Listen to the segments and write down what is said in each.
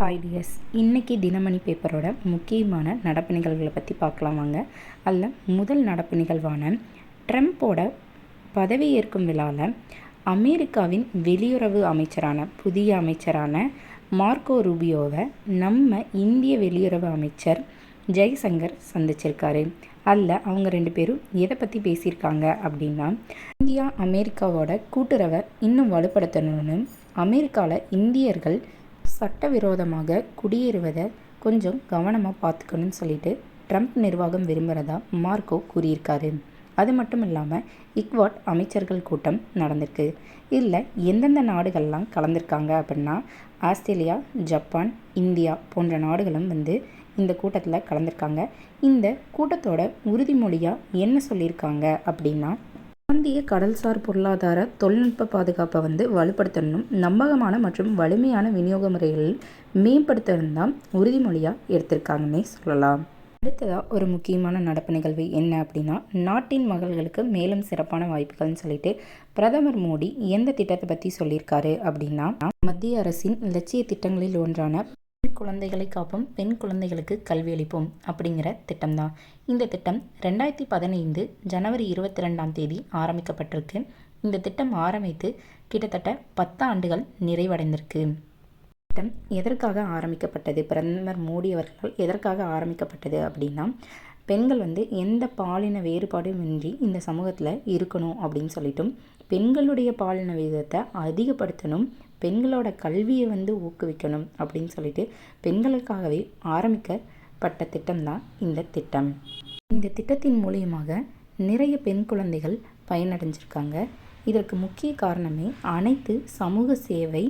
Hi tears இன்றைக்கி தினமணி பேப்பரோட முக்கியமான நடப்பு நிகழ்வுகளை பற்றி பார்க்கலாம் வாங்க. அதில் முதல் நடப்பு நிகழ்வான ட்ரம்ப்போட பதவியேற்கும் விழாவில் அமெரிக்காவின் வெளியுறவு அமைச்சரான புதிய அமைச்சரான மார்க்கோ ரூபியோவை நம்ம இந்திய வெளியுறவு அமைச்சர் ஜெய்சங்கர் சந்திச்சிருக்காரு. அதில் அவங்க ரெண்டு பேரும் எதை பற்றி பேசியிருக்காங்க அப்படின்னா இந்தியா அமெரிக்காவோட கூட்டுறவை இன்னும் வலுப்படுத்தணும்னு அமெரிக்காவில் இந்தியர்கள் சட்டவிரோதமாக குடியேறுவதை கொஞ்சம் கவனமாக பார்த்துக்கணும்னு சொல்லிட்டு ட்ரம்ப் நிர்வாகம் விரும்புகிறதா மார்க்கோ கூறியிருக்காரு. அது மட்டும் இல்லாமல் இக்வாட் அமைச்சர்கள் கூட்டம் நடந்திருக்கு. இதில் எந்தெந்த நாடுகள்லாம் கலந்துருக்காங்க அப்படின்னா ஆஸ்திரேலியா ஜப்பான் இந்தியா போன்ற நாடுகளும் வந்து இந்த கூட்டத்தில் கலந்துருக்காங்க. இந்த கூட்டத்தோட உறுதிமொழியாக என்ன சொல்லியிருக்காங்க அப்படின்னா இந்திய கடல்சார் பொருளாதார தொழில்நுட்ப பாதுகாப்பை வந்து வலுப்படுத்தணும் நம்பகமான மற்றும் வலிமையான விநியோக முறைகளில் மேம்படுத்தணும் தான் உறுதிமொழியாக எடுத்திருக்காங்கன்னே சொல்லலாம். அடுத்ததாக ஒரு முக்கியமான நடப்பு நிகழ்வு என்ன அப்படின்னா நாட்டின் மகள்களுக்கு மேலும் சிறப்பான வாய்ப்புகள்னு சொல்லிட்டு பிரதமர் மோடி எந்த திட்டத்தை பற்றி சொல்லியிருக்காரு அப்படின்னா மத்திய அரசின் லட்சிய திட்டங்களில் ஒன்றான குழந்தைகளை காப்போம் பெண் குழந்தைகளுக்கு கல்வி அளிப்போம் அப்படிங்கிற திட்டம்தான் இந்த திட்டம் ரெண்டாயிரத்தி பதினைந்து ஜனவரி இருபத்தி ரெண்டாம் தேதி ஆரம்பிக்கப்பட்டிருக்கு. இந்த திட்டம் ஆரம்பித்து கிட்டத்தட்ட பத்து ஆண்டுகள் நிறைவடைந்திருக்கு. திட்டம் எதற்காக ஆரம்பிக்கப்பட்டது? பிரதமர் மோடி அவர்களால் எதற்காக ஆரம்பிக்கப்பட்டது அப்படின்னா பெண்கள் வந்து எந்த பாலின வேறுபாடும் இன்றி இந்த சமூகத்தில் இருக்கணும் அப்படின்னு சொல்லிட்டும் பெண்களுடைய பாலின விகிதத்தை அதிகப்படுத்தணும் பெண்களோட கல்வியை வந்து ஊக்குவிக்கணும் அப்படின்னு சொல்லிட்டு பெண்களுக்காகவே ஆரம்பிக்கப்பட்ட திட்டம்தான் இந்த திட்டம். இந்த திட்டத்தின் மூலியமாக நிறைய பெண் குழந்தைகள் பயனடைஞ்சிருக்காங்க. இதற்கு முக்கிய காரணமே அனைத்து சமூக சேவை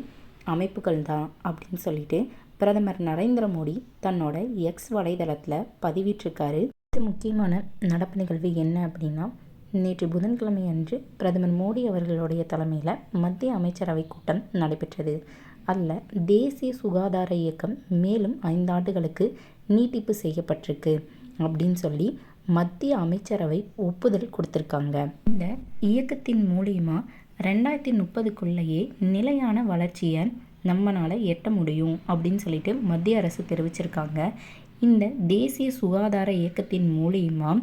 அமைப்புகள் தான் அப்படின்னு சொல்லிட்டு பிரதமர் நரேந்திர மோடி தன்னோட எக்ஸ் வலைதளத்தில் பதிவிட்டிருக்காரு. முக்கியமான நடப்பு நிகழ்வு என்ன அப்படின்னா நேற்று புதன்கிழமை அன்று பிரதமர் மோடி அவர்களுடைய தலைமையில் மத்திய அமைச்சரவை கூட்டம் நடைபெற்றது. அதில் தேசிய சுகாதார இயக்கம் மேலும் ஐந்தாண்டுகளுக்கு நீட்டிப்பு செய்யப்பட்டிருக்கு அப்படின்னு சொல்லி மத்திய அமைச்சரவை ஒப்புதல் கொடுத்துருக்காங்க. இந்த இயக்கத்தின் மூலியமாக ரெண்டாயிரத்தி முப்பதுக்குள்ளேயே நிலையான வளர்ச்சியை நம்மளால் எட்ட முடியும் அப்படின்னு சொல்லிட்டு மத்திய அரசு தெரிவிச்சிருக்காங்க. இந்த தேசிய சுகாதார இயக்கத்தின் மூலியமாக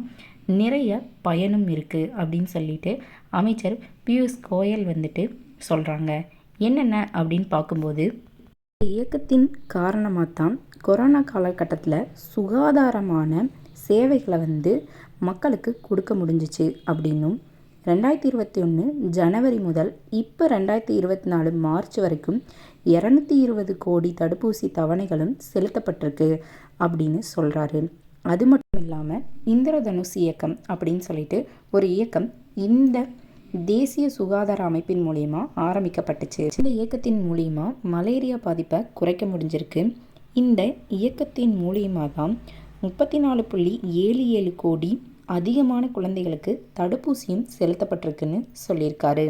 நிறைய பயனும் இருக்குது அப்படின்னு சொல்லிட்டு அமைச்சர் பியூஷ் கோயல் வந்துட்டு சொல்கிறாங்க என்னென்ன அப்படின்னு பார்க்கும்போது இயக்கத்தின் காரணமாக தான் கொரோனா காலகட்டத்தில் சுகாதாரமான சேவைகளை வந்து மக்களுக்கு கொடுக்க முடிஞ்சிச்சு அப்படின்னும் ரெண்டாயிரத்தி இருபத்தி ஒன்று ஜனவரி முதல் இப்போ ரெண்டாயிரத்தி இருபத்தி நாலு மார்ச் வரைக்கும் இரநூத்தி இருபது கோடி தடுப்பூசி தவணைகளும் செலுத்தப்பட்டிருக்கு அப்படின்னு சொல்கிறாரு அது மட்டும் இந்திரதனுஷ் இயக்கம் அப்படின்னு சொல்லிட்டு ஒரு இயக்கம் இந்த தேசிய சுகாதார அமைப்பின் மூலியமா ஆரம்பிக்கப்பட்டுச்சு. இந்த இயக்கத்தின் மூலியமா மலேரியா பாதிப்பை குறைக்க முடிஞ்சிருக்கு. இந்த இயக்கத்தின் மூலியமாக தான் முப்பத்தி நாலு புள்ளி ஏழு ஏழு கோடி அதிகமான குழந்தைகளுக்கு தடுப்பூசியும் செலுத்தப்பட்டிருக்குன்னு சொல்லியிருக்காரு.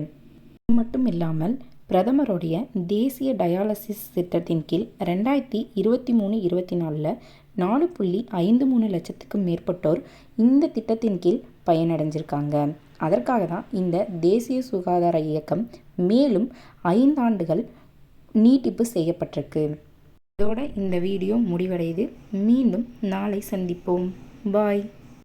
மட்டும் இல்லாமல் பிரதமருடைய தேசிய டயாலசிஸ் திட்டத்தின் கீழ் ரெண்டாயிரத்தி இருபத்தி மூணு இருபத்தி நாலில் நாலு புள்ளி ஐந்து மூணு லட்சத்துக்கும் மேற்பட்டோர் இந்த திட்டத்தின் கீழ் பயனடைஞ்சிருக்காங்க. அதற்காக தான் இந்த தேசிய சுகாதார இயக்கம் மேலும் ஐந்தாண்டுகள் நீட்டிப்பு செய்யப்பட்டிருக்கு. இதோட இந்த வீடியோ முடிவடையுது. மீண்டும் நாளை சந்திப்போம். பாய்.